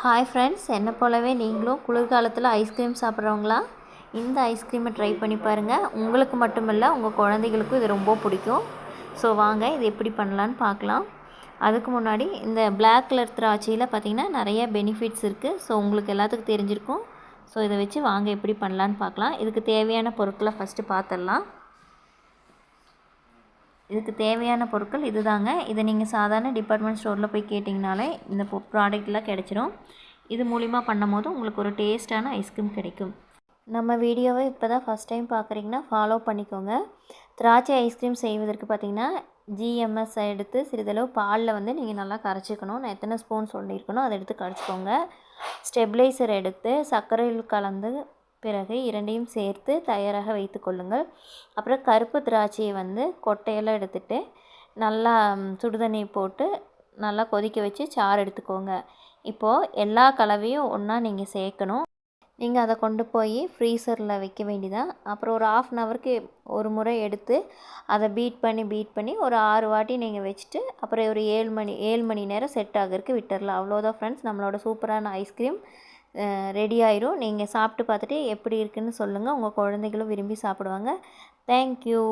Hi friends என்னை போலவே நீங்களும் குளிர்காலத்தில் ஐஸ்கிரீம் சாப்பிட்றவங்களா? இந்த ஐஸ்கிரீமை ட்ரை பண்ணி பாருங்கள் உங்களுக்கு மட்டுமில்ல உங்கள் குழந்தைகளுக்கும் இது ரொம்ப பிடிக்கும். ஸோ வாங்க இது எப்படி பண்ணலான்னு பார்க்கலாம். அதுக்கு முன்னாடி இந்த பிளாக் கலர் திராட்சையில் பார்த்திங்கன்னா நிறைய பெனிஃபிட்ஸ் இருக்குது ஸோ உங்களுக்கு எல்லாத்துக்கும் தெரிஞ்சிருக்கும். ஸோ இதை வச்சு வாங்க எப்படி பண்ணலான்னு பார்க்கலாம். இதுக்கு தேவையான பொருட்களை ஃபஸ்ட்டு பார்த்துடலாம். இதுக்கு தேவையான பொருட்கள் இதுதாங்க. இதை நீங்கள் சாதாரண டிபார்ட்மெண்ட் ஸ்டோரில் போய் கேட்டிங்கனாலே இந்த ப்ராடக்ட்லாம் கிடச்சிரும். இது மூலிமா பண்ணும் போது உங்களுக்கு ஒரு டேஸ்ட்டான ஐஸ்கிரீம் கிடைக்கும். நம்ம வீடியோவை இப்போ தான் ஃபஸ்ட் டைம் பார்க்குறீங்கன்னா ஃபாலோ பண்ணிக்கோங்க. திராட்சை ஐஸ்கிரீம் செய்வதற்கு பார்த்திங்கன்னா ஜிஎம்எஸ் எடுத்து சிறிதளவு பாலில் வந்து நீங்கள் நல்லா கரைச்சிக்கணும். நான் எத்தனை ஸ்பூன் சொல்லியிருக்கணும் அதை எடுத்து கரைச்சிக்கோங்க. ஸ்டெபிளைசர் எடுத்து சர்க்கரையில் கலந்து பிறகு இரண்டையும் சேர்த்து தயாராக வைத்து கொள்ளுங்கள். அப்புறம் கருப்பு திராட்சையை வந்து கொட்டையெல்லாம் எடுத்துகிட்டு நல்லா சுடுதண்ணி போட்டு நல்லா கொதிக்க வச்சு சாறு எடுத்துக்கோங்க. இப்போது எல்லா கலவையும் ஒன்றா நீங்கள் சேர்க்கணும். நீங்கள் அதை கொண்டு போய் ஃப்ரீசரில் வைக்க வேண்டிதான் அப்புறம் ஒரு ஆஃப் அன் ஹவருக்கு ஒரு முறை எடுத்து அதை பீட் பண்ணி பீட் பண்ணி ஒரு ஆறு வாட்டி நீங்கள் வச்சுட்டு அப்புறம் ஒரு ஏழு மணி ஏழு மணி நேரம் செட் ஆகிறதுக்கு விட்டுடலாம் அவ்வளோதான் ஃப்ரெண்ட்ஸ் நம்மளோட சூப்பரான ஐஸ்கிரீம் ரெடி ஆயிரும் நீங்கள் சாப்பிட்டு பார்த்துட்டு எப்படி இருக்குன்னு சொல்லுங்கள் உங்கள் குழந்தைகளும் விரும்பி சாப்பிடுவாங்க. தேங்க்யூ